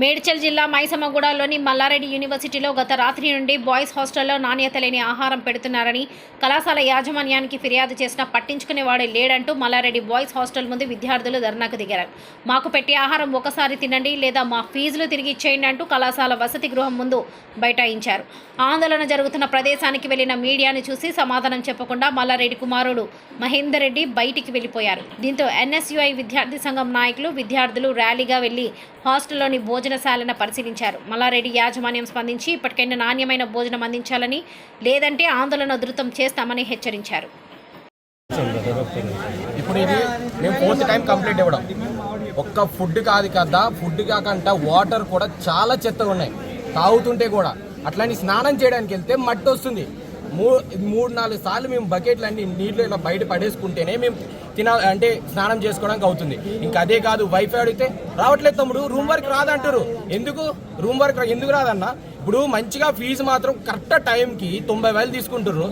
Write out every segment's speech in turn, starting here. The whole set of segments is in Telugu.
మేడ్చల్ జిల్లా మైసమ్మగూడలోని మల్లారెడ్డి యూనివర్సిటీలో గత రాత్రి నుండి బాయ్స్ హాస్టల్లో నాణ్యత లేని ఆహారం పెడుతున్నారని కళాశాల యాజమాన్యానికి ఫిర్యాదు చేసినా పట్టించుకునేవాడే లేడంటూ మల్లారెడ్డి బాయ్స్ హాస్టల్ ముందు విద్యార్థులు ధర్నాకు దిగారు. మాకు పెట్టే ఆహారం ఒకసారి తినండి లేదా మా ఫీజులు తిరిగి ఇచ్చేయండి అంటూ కళాశాల వసతి గృహం ముందు బైఠాయించారు. ఆందోళన జరుగుతున్న ప్రదేశానికి వెళ్ళిన మీడియాను చూసి సమాధానం చెప్పకుండా మల్లారెడ్డి కుమారుడు మహేందర్ రెడ్డి బయటికి వెళ్ళిపోయారు దీంతో ఎన్ఎస్యుఐ విద్యార్థి సంఘం నాయకులు విద్యార్థులు ర్యాలీగా వెళ్ళి హాస్టల్లోని భోజనశాలను పరిశీలించారు. మల్లారెడ్డి యాజమాన్యం స్పందించి ఇప్పటికైనా నాణ్యమైన భోజనం అందించాలని లేదంటే ఆందోళన ఉధృతం చేస్తామని హెచ్చరించారు. ఇప్పుడు ఇది మేము ఫోర్త్ టైం కంప్లీట్ ఇవ్వడం. ఒక్క ఫుడ్ కాదు కదా ఫుడ్ కాకుండా వాటర్ కూడా చాలా చెత్తగా ఉన్నాయి. తాగుతుంటే కూడా. అట్లాంటి స్నానం చేయడానికి వెళ్తే మట్టి వస్తుంది. మూ మూడు నాలుగు సార్లు మేము బకెట్లు అన్ని నీళ్ళు ఇలా బయట పడేసుకుంటేనే మేము తిన అంటే స్నానం చేసుకోవడానికి అవుతుంది. ఇంకా అదే కాదు వైఫై అడిగితే రావట్లేదు తమ్ముడు రూమ్ వర్క్ రాదంటారు. ఎందుకు? రూమ్ వర్క్ ఎందుకు రాదన్నా? ఇప్పుడు మంచిగా ఫీజు మాత్రం కరెక్ట్ టైంకి తొంభై వేలు తీసుకుంటారు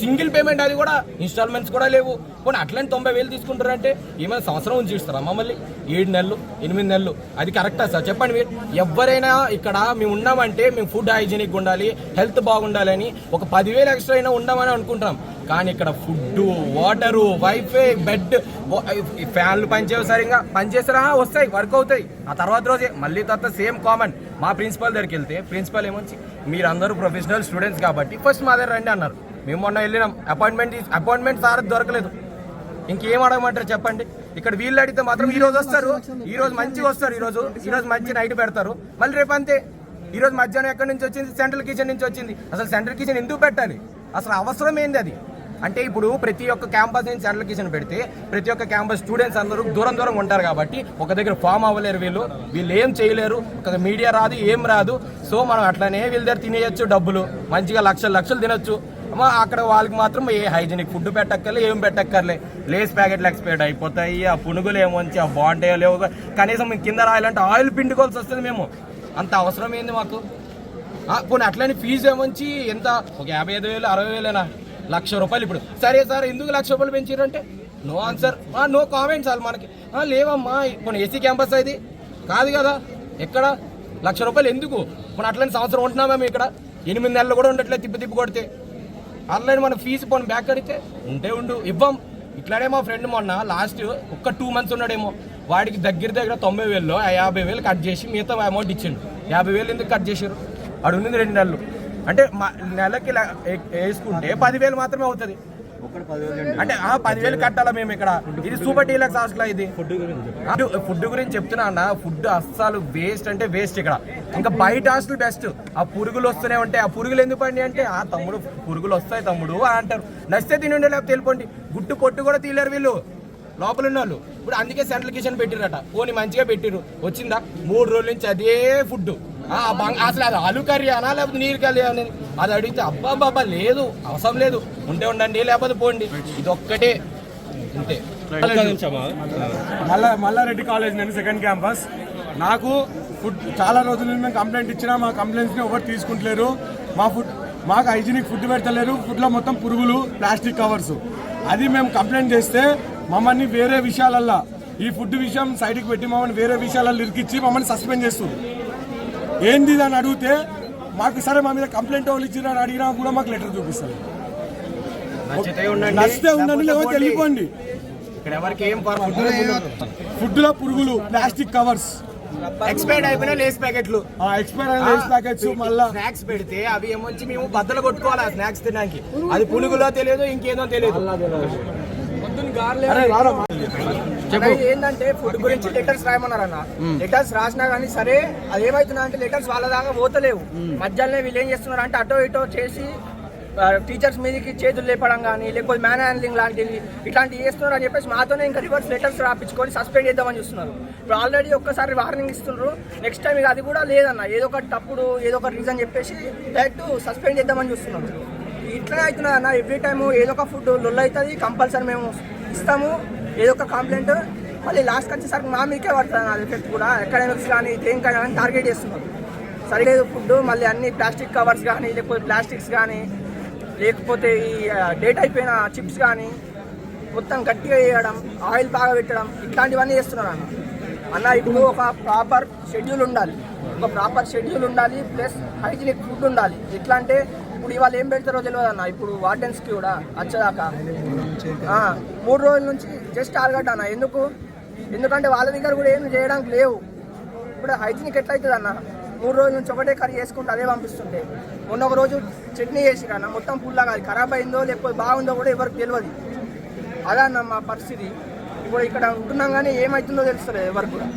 సింగిల్ పేమెంట్ అది కూడా ఇన్స్టాల్మెంట్స్ కూడా లేవు. పోనీ అట్లాంటి తొంభై వేలు తీసుకుంటారు అంటే ఏమైనా సంవత్సరం ఉంచి ఇస్తారా మమ్మల్ని? ఏడు నెలలు ఎనిమిది నెలలు అది కరెక్టా సార్? చెప్పండి మీరు. ఎవరైనా ఇక్కడ మేము ఉన్నామంటే మేము ఫుడ్ హైజీనిక్ ఉండాలి హెల్త్ బాగుండాలని ఒక పదివేలు ఎక్స్ట్రా అయినా ఉండమని అనుకుంటున్నాం. కానీ ఇక్కడ ఫుడ్ వాటరు వైఫై బెడ్ ఫ్యాన్లు పనిచేయవు సరిగా పనిచేస్తారా? వస్తాయి వర్క్ అవుతాయి. ఆ తర్వాత రోజే మళ్ళీ తర్వాత సేమ్ కామన్. మా ప్రిన్సిపల్ దగ్గరికి వెళ్తే ప్రిన్సిపల్ ఏమొచ్చి మీరు అందరూ ప్రొఫెషనల్ స్టూడెంట్స్ కాబట్టి ఫస్ట్ మా దగ్గర రండి అన్నారు. మేము మొన్న వెళ్ళినాం. అపాయింట్మెంట్ అపాయింట్మెంట్ సార్ దొరకలేదు. ఇంకేం అడగమంటారు చెప్పండి? ఇక్కడ వీళ్ళు అడిగితే మాత్రం ఈ రోజు వస్తారు. ఈ రోజు మంచిగా వస్తారు ఈ రోజు. ఈ రోజు మంచి నైట్ పెడతారు. మళ్ళీ రేపు అంతే. ఈ రోజు మధ్యాహ్నం ఎక్కడి నుంచి వచ్చింది? సెంట్రల్ కిచెన్ నుంచి వచ్చింది. అసలు సెంట్రల్ కిచెన్ ఎందుకు పెట్టాలి? అసలు అవసరం ఏంది అది? అంటే ఇప్పుడు ప్రతి ఒక్క క్యాంపస్ నుంచి సెంట్రల్ పెడితే ప్రతి ఒక్క క్యాంపస్ స్టూడెంట్స్ అందరూ దూరం దూరం ఉంటారు కాబట్టి ఒక దగ్గర ఫామ్ అవ్వలేరు వీళ్ళు. వీళ్ళు ఏం చేయలేరు. ఒక మీడియా రాదు ఏం రాదు. సో మనం అట్లనే వీళ్ళ దగ్గర తినేయచ్చు డబ్బులు. మంచిగా లక్షలు లక్షలు తినొచ్చు. అక్కడ వాళ్ళకి మాత్రం ఏ హైజీనిక్ ఫుడ్ పెట్టక్కర్లే ఏం పెట్టక్కర్లే. లేస్ ప్యాకెట్లు ఎక్స్పైర్డ్ అయిపోతాయి. ఆ పునుగులు ఏమొంచి ఆ బాగుంటాయో లేవు కనీసం కింద రాయాలంటే ఆయిల్ పిండుకోవాల్సి వస్తుంది మేము. అంత అవసరం ఏంది మాకు? ఆ, పోనీ అట్లని ఫీజు ఏమొంచి ఎంత? ఒక యాభై ఐదు వేలు అరవై వేలేనా? లక్ష రూపాయలు ఇప్పుడు. సరే సార్ ఎందుకు లక్ష రూపాయలు పెంచారంటే నో ఆన్సర్. నో కామెంట్స్ వాళ్ళు మనకి. లేవమ్మా ఇప్పుడు ఏసీ క్యాంపస్ అది. కాదు కదా ఎక్కడ? లక్ష రూపాయలు ఎందుకు? ఇప్పుడు అట్లని సంవత్సరం ఉంటున్నాం మేము ఇక్కడ? ఎనిమిది నెలలు కూడా ఉండట్లేదు తిప్పి తిప్పి కొడితే. అట్లనే మన ఫీజు పోను బ్యాక్ కడితే ఉంటే ఉండు ఇవ్వం. ఇట్లానే మా ఫ్రెండ్ మొన్న లాస్ట్ ఒక్క టూ మంత్స్ ఉన్నాడేమో వాడికి దగ్గర దగ్గర తొంభై వేలలో ఆ యాభై వేలు కట్ చేసి మిగతా అమౌంట్ ఇచ్చిండు. యాభై వేలు ఎందుకు కట్ చేశారు? అడుగుంది రెండు నెలలు. అంటే మా నెలకి వేసుకుంటే పదివేలు మాత్రమే అవుతుంది. అంటే ఆ పదివేలు కట్టాలా మేము ఇక్కడ? ఇది సూపర్ డీలక్స్ హాస్టల్ ఇది? ఫుడ్ ఫుడ్ గురించి చెప్తున్నా అన్న ఫుడ్ అస్సలు వేస్ట్ అంటే వేస్ట్ ఇక్కడ. ఇంకా బయట హాస్టల్ బెస్ట్. ఆ పురుగులు వస్తూనే ఉంటాయి. ఆ పురుగులు ఎందుకు పండి అంటే ఆ తమ్ముడు పురుగులు వస్తాయి తమ్ముడు అని అంటారు. నచ్చితే తినండి లేకపోతే తెలిపండి గుట్టు పొట్టు కూడా తీయలేరు వీళ్ళు. లోపల ఉన్న వాళ్ళు ఇప్పుడు అందుకే సెంట్రల్ కిచెన్ పెట్టిరట పోనీ మంచిగా పెట్టిరు వచ్చిందా? మూడు రోజుల నుంచి అదే ఫుడ్ అసలు అది ఆలు కర్రీ అనా లేకపోతే నీరు కర్రీ అని అది అడిగితే అబ్బా బాబా లేదు అవసరం లేదు. ఉంటే ఉండండి లేకపోతే పోండి. ఇది ఒక్కటే అంతే మల్లా మల్లారెడ్డి కాలేజ్ నేను సెకండ్ క్యాంపస్ నాకు ఫుడ్ చాలా రోజుల నుండి మేము కంప్లైంట్ ఇచ్చినా మా కంప్లైంట్స్ని ఎవరు తీసుకుంటలేరు. మా ఫుడ్ మాకు హైజీనిక్ ఫుడ్ పెడతలేరు. ఫుడ్లో మొత్తం పురుగులు ప్లాస్టిక్ కవర్స్ అది మేము కంప్లైంట్ చేస్తే మమ్మల్ని వేరే విషయాలల్లో ఈ ఫుడ్ విషయం సైడ్కి పెట్టి మమ్మల్ని వేరే విషయాలలో ఇరికిచ్చి మమ్మల్ని సస్పెండ్ చేస్తుంది ఏంది అని అడిగితే మాకు సరే మా మీద కంప్లైంట్ వాళ్ళు ఇచ్చినా అని అడిగినా కూడా మాకు లెటర్ చూపిస్తారు నచ్చితే ఉండండి. లేకపోతే వెళ్ళిపోండి. ఇక్కడ ఎవరికి ఏం ఫుడ్లో పురుగులు ప్లాస్టిక్ కవర్స్. ఎక్స్పైర్డ్ అయిపోయిన లేస్ ప్యాకెట్లు. ఆ ఎక్స్పైర్ అయిన లేస్ ప్యాకెట్స్ మళ్ళా స్నాక్స్ పెడితే అవి ఏమొచ్చి మేము బద్దలు కొట్టుకోవాలి ఆ స్నాక్స్ తినడానికి. అది పులుగులో తెలియదు ఇంకేదో తెలియదు. ఏంటంటే ఫుడ్ గురించి లెటర్స్ రాయమన్నారన్న. లెటర్స్ రాసినా కానీ సరే అది ఏమవుతున్నా అంటే లెటర్స్ వాళ్ళ దాకా పోతలేవు. మధ్యాహ్నం వీళ్ళు ఏం చేస్తున్నారు అంటే అటో ఇటో చేసి టీచర్స్ మీదకి చేతులు లేపడం కానీ లేకపోతే మ్యాన్ హ్యాండ్లింగ్ లాంటివి ఇట్లాంటివి చేస్తున్నారు అని చెప్పేసి మాతోనే ఇంకా రివర్స్ లెటర్స్ రాపించుకొని సస్పెండ్ చేద్దామని చూస్తున్నారు. ఇప్పుడు ఆల్రెడీ ఒక్కసారి వార్నింగ్ ఇస్తున్నారు నెక్స్ట్ టైం ఇక అది కూడా లేదన్న. ఏదో ఒక తప్పుడు ఏదో ఒక రీజన్ చెప్పేసి డైరెక్ట్ సస్పెండ్ చేద్దామని చూస్తున్నారు. ఇట్లా అవుతున్నా అన్న ఎవ్రీ టైం ఏదో ఒక ఫుడ్ లొల్ అవుతుంది కంపల్సరీ మేము ఇస్తాము. ఏదో ఒక కంప్లైంట్ మళ్ళీ లాస్ట్కి వచ్చేసరికి మా మీకే పడుతుంది అన్న ఎఫెక్ట్ కూడా. అకాడమిక్స్ కానీ దేనికైనా కానీ టార్గెట్ చేస్తున్నారు సరిలేదు ఫుడ్ మళ్ళీ అన్ని ప్లాస్టిక్ కవర్స్ కానీ లేకపోతే ప్లాస్టిక్స్ కానీ లేకపోతే ఈ డేట్ అయిపోయిన చిప్స్ కానీ మొత్తం గట్టిగా వేయడం ఆయిల్ బాగా పెట్టడం ఇట్లాంటివన్నీ చేస్తున్నారు అన్న. అన్న ఇప్పుడు ఒక ప్రాపర్ షెడ్యూల్ ఉండాలి. ఒక ప్రాపర్ షెడ్యూల్ ఉండాలి ప్లస్ హైజీనిక్ ఫుడ్ ఉండాలి. ఎట్లా అంటే ఇప్పుడు ఇవాళ ఏం పెడతారో తెలియదు అన్న ఇప్పుడు వార్డెన్స్కి కూడా వచ్చేదాకా. మూడు రోజుల నుంచి జస్ట్ ఆరగడ్డ అన్న. ఎందుకు? ఎందుకంటే వాళ్ళ దగ్గర కూడా ఏం చేయడానికి లేవు. ఇప్పుడు హైజీనిక్ ఎట్లయితుంది అన్న మూడు రోజుల నుంచి ఒకటే కర్రీ చేసుకుంటూ అదే పంపిస్తుంటే. మొన్న ఒక రోజు చట్నీ చేసి అన్న. మొత్తం పుల్లగా అది ఖరాబ్ అయిందో లేకపోతే బాగుందో కూడా ఎవరికి తెలియదు. అదే అన్న మా పరిస్థితి. ఇప్పుడు ఇక్కడ ఉంటున్నాం కానీ ఏమవుతుందో తెలుస్తలేదు ఎవరికి కూడా.